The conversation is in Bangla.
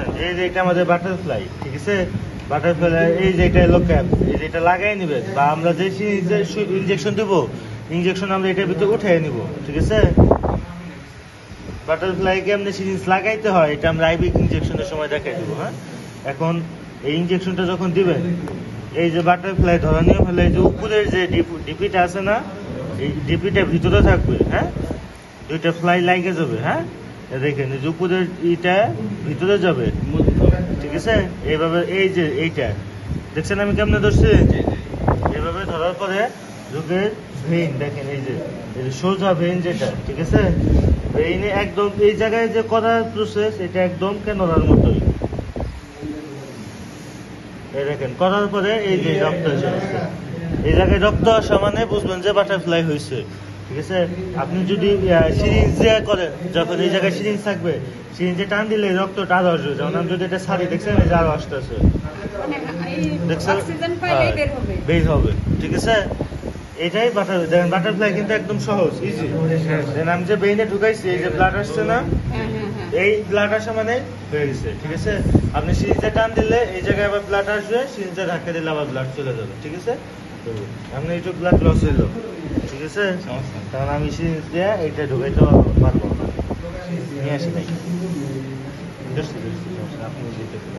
শোনেন এই যে এটা আমাদের বাটারফ্লাই ঠিক আছে? বাটারফ্লাই এই যে এটা হলো ক্যাপ এই যে এটা লাগাই নিবে, বা আমরা যে ইনজেকশন দেবো ইনজেকশন আমরা এটার ভিতরে উঠে নিব, ঠিক আছে? বাটারফ্লাই কেমনে সিরিঞ্জ লাগাইতে হয়, এটা আমরা আইবি ইনজেকশনের সময় দেখাই দেবো হ্যাঁ? এখন এই ইনজেকশনটা যখন দিবেন, এই যে বাটারফ্লাই ধরা নিয়ে ফেলে এই যে উপরের যে ডিপিটা আছে না, এই ডিপিটা ভিতরে থাকবে হ্যাঁ? দুইটা ফ্লাই লাইগে যাবে হ্যাঁ? দেখেন এই যে উপরের ইটা ভিতরে যাবে। ঠিক আছে? এইভাবে এই যে এইটা। দেখছেন আমি কেমনে ধরছি? এইভাবে ধরার পরে রোগের ভেইন দেখেন এই যে এই যে সোজা ভেইন যেটা ঠিক আছে? ভেইনে একদম এই জায়গায় যে করার প্রসেস এটা একদম কেনরার মতোই। এই দেখেন করার পরে এই যে রক্ত এই জায়গায় রক্ত আসা মানে বুঝবেন যে বাটারফ্লাই হয়েছে ঠিক আছে? আপনি যদি সিরিঞ্জ দিয়ে করেন যখন এই জায়গায় সিরিঞ্জ থাকবে সিরিঞ্জে টান দিলে রক্তটা আরও আসবে। যেমন আমি যদি এটা সারি দেখছেন? এই যে আরও আসতেছে। মানে দেখছেন? হ্যাঁ, বের হবে। ঠিক আছে? এটাই বাটার দেখেন বাটারফ্লাই কিন্তু একদম সহজ ইজি দেন আমি যে বেইনে ঢুকাইছি এই যে ব্লাড আসছে না হ্যাঁ হ্যাঁ এই ব্লাড আসা মানে হয়ে গেছে ঠিক আছে? আপনি সিরিজে টান দিলে এই জায়গায় আবার ব্লাড আসবে সিরিজে ধাক্কা দিলে আবার ব্লাড চলে যাবে ঠিক আছে? আপনি একটু ব্লাড লস হইল। ঠিক আছে কারণ আমি সিরিজ দিয়ে এইটা ঢুকাইতে পারব না। নিয়ে আসি নাই আপনি।